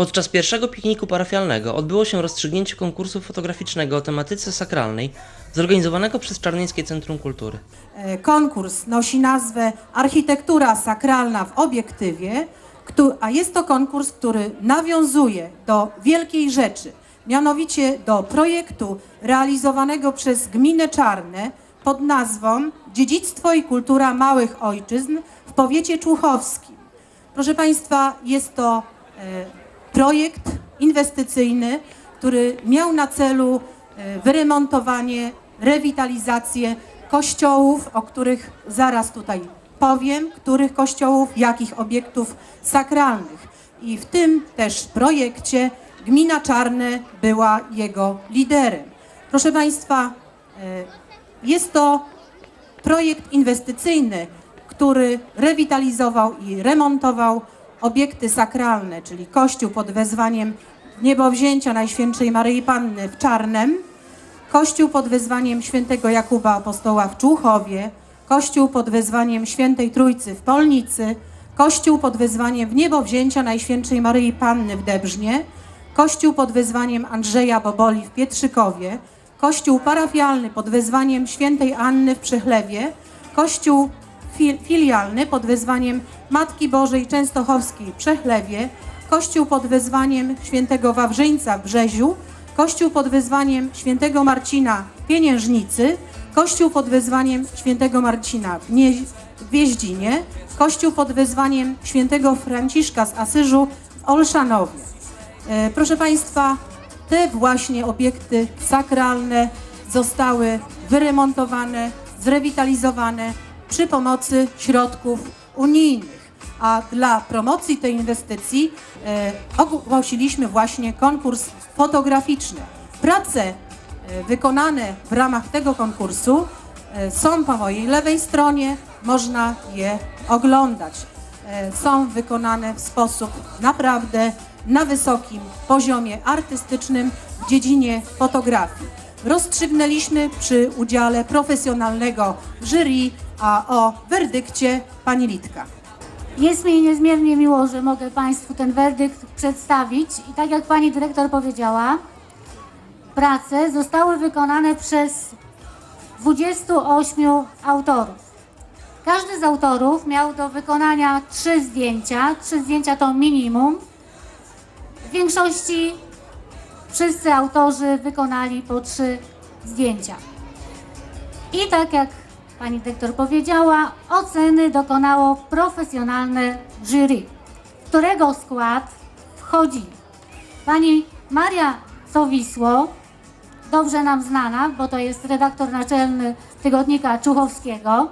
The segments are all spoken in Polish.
Podczas pierwszego pikniku parafialnego odbyło się rozstrzygnięcie konkursu fotograficznego o tematyce sakralnej zorganizowanego przez Czarnieńskie Centrum Kultury. E, Konkurs nosi nazwę Architektura sakralna w obiektywie, a jest to konkurs, który nawiązuje do wielkiej rzeczy, mianowicie do projektu realizowanego przez Gminę Czarne pod nazwą Dziedzictwo i kultura małych ojczyzn w powiecie człuchowskim. Proszę Państwa, jest to e, projekt inwestycyjny, który miał na celu e, wyremontowanie, rewitalizację kościołów, o których zaraz tutaj powiem, których kościołów, jakich obiektów sakralnych. I w tym też projekcie gmina Czarne była jego liderem. Proszę Państwa, e, jest to projekt inwestycyjny, który rewitalizował i remontował obiekty sakralne, czyli kościół pod wezwaniem Niebowzięcia Najświętszej Maryi Panny w Czarnem, kościół pod wezwaniem świętego Jakuba Apostoła w Człuchowie, kościół pod wezwaniem Świętej Trójcy w Polnicy, kościół pod wezwaniem w Niebowzięcia Najświętszej Maryi Panny w Debrznie, kościół pod wezwaniem Andrzeja Boboli w Pietrzykowie, kościół parafialny pod wezwaniem Świętej Anny w Przechlewie, kościół filialny pod wezwaniem Matki Bożej Częstochowskiej w Przechlewie, kościół pod wezwaniem Świętego Wawrzyńca w Brzeziu, kościół pod wezwaniem Świętego Marcina w Pieniężnicy, kościół pod wezwaniem Świętego Marcina w Nie- w Gwieździnie, kościół pod wezwaniem Świętego Franciszka z Asyżu w Olszanowie. E, Proszę Państwa, te właśnie obiekty sakralne zostały wyremontowane, zrewitalizowane przy pomocy środków unijnych. A dla promocji tej inwestycji e, ogłosiliśmy właśnie konkurs fotograficzny. Prace e, wykonane w ramach tego konkursu e, są po mojej lewej stronie, można je oglądać. Są wykonane w sposób naprawdę na wysokim poziomie artystycznym w dziedzinie fotografii. Rozstrzygnęliśmy przy udziale profesjonalnego jury, a o werdykcie pani Litka. Jest mi niezmiernie miło, że mogę Państwu ten werdykt przedstawić. I tak jak Pani Dyrektor powiedziała, prace zostały wykonane przez 28 autorów. Każdy z autorów miał do wykonania trzy zdjęcia. Trzy zdjęcia to minimum. W większości wszyscy autorzy wykonali po trzy zdjęcia. I tak jak pani dyrektor powiedziała, oceny dokonało profesjonalne jury, w którego skład wchodzi pani Maria Sowisło, dobrze nam znana, bo to jest redaktor naczelny tygodnika Czuchowskiego.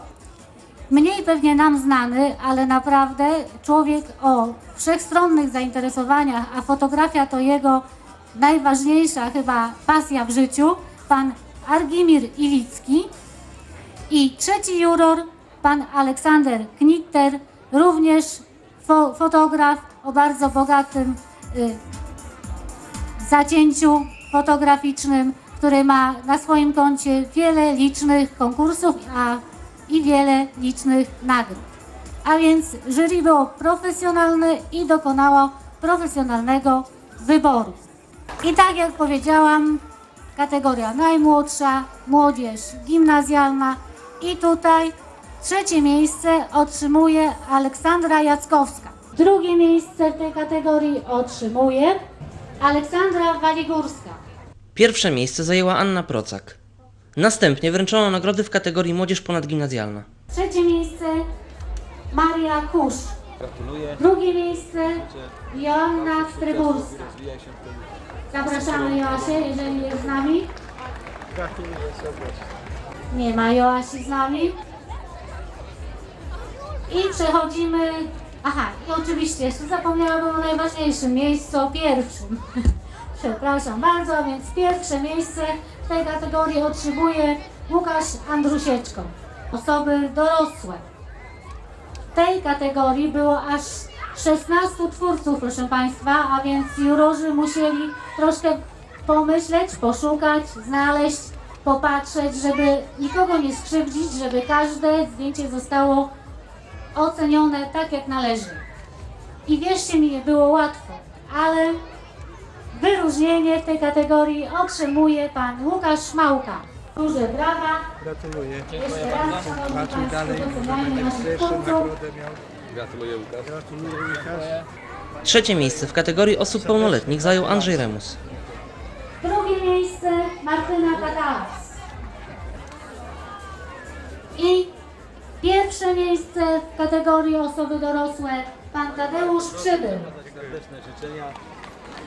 Mniej pewnie nam znany, ale naprawdę człowiek o wszechstronnych zainteresowaniach, a fotografia to jego najważniejsza chyba pasja w życiu, pan Argimir Ilicki. I trzeci juror, pan Aleksander Knitter, również fo fotograf o bardzo bogatym y, zacięciu fotograficznym, który ma na swoim koncie wiele licznych konkursów a, i wiele licznych nagród. A więc jury było profesjonalne i dokonało profesjonalnego wyboru. I tak jak powiedziałam, kategoria najmłodsza, młodzież gimnazjalna i tutaj trzecie miejsce otrzymuje Aleksandra Jackowska. Drugie miejsce w tej kategorii otrzymuje Aleksandra Waligórska. Pierwsze miejsce zajęła Anna Procak. Następnie wręczono nagrody w kategorii Młodzież Ponadgimnazjalna. Trzecie miejsce Maria Kusz. Gratuluję. Drugie miejsce Joanna Strygórska. Rozwijaj się w tym. Zapraszamy Joasię, jeżeli jest z nami. Gratuluję serdecznie. Nie ma Joasi z nami. I przechodzimy. Aha, i oczywiście jeszcze zapomniałabym o najważniejszym miejscu, o pierwszym. Przepraszam bardzo, więc pierwsze miejsce w tej kategorii otrzymuje Łukasz Andrusieczko. Osoby dorosłe. W tej kategorii było aż 16 twórców, proszę Państwa, a więc jurorzy musieli troszkę pomyśleć, poszukać, znaleźć, popatrzeć, żeby nikogo nie skrzywdzić, żeby każde zdjęcie zostało ocenione tak jak należy. I wierzcie mi, nie było łatwo. ale wyróżnienie w tej kategorii otrzymuje pan Łukasz Szmałka. Duże brawa. Gratuluję. Jeszcze raz, szanowni Patrzył państwo, dalej, docenianie żeby naszych najwyższą twórców. nagrodę miał. Gratuluję Łukasz. Gratuluję Łukasz. Trzecie miejsce w kategorii osób pełnoletnich zajął Andrzej Remus. Drugie miejsce Martyna Katalas. I pierwsze miejsce w kategorii osoby dorosłe pan Tadeusz. Serdeczne życzenia.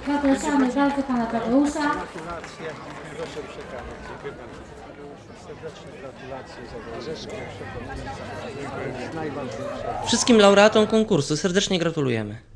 Zapraszamy bardzo pana Tadeusza. Gratulacje. Proszę przekazać. Dziękuję bardzo. Serdeczne gratulacje za najważniejsze. Wszystkim laureatom konkursu serdecznie gratulujemy.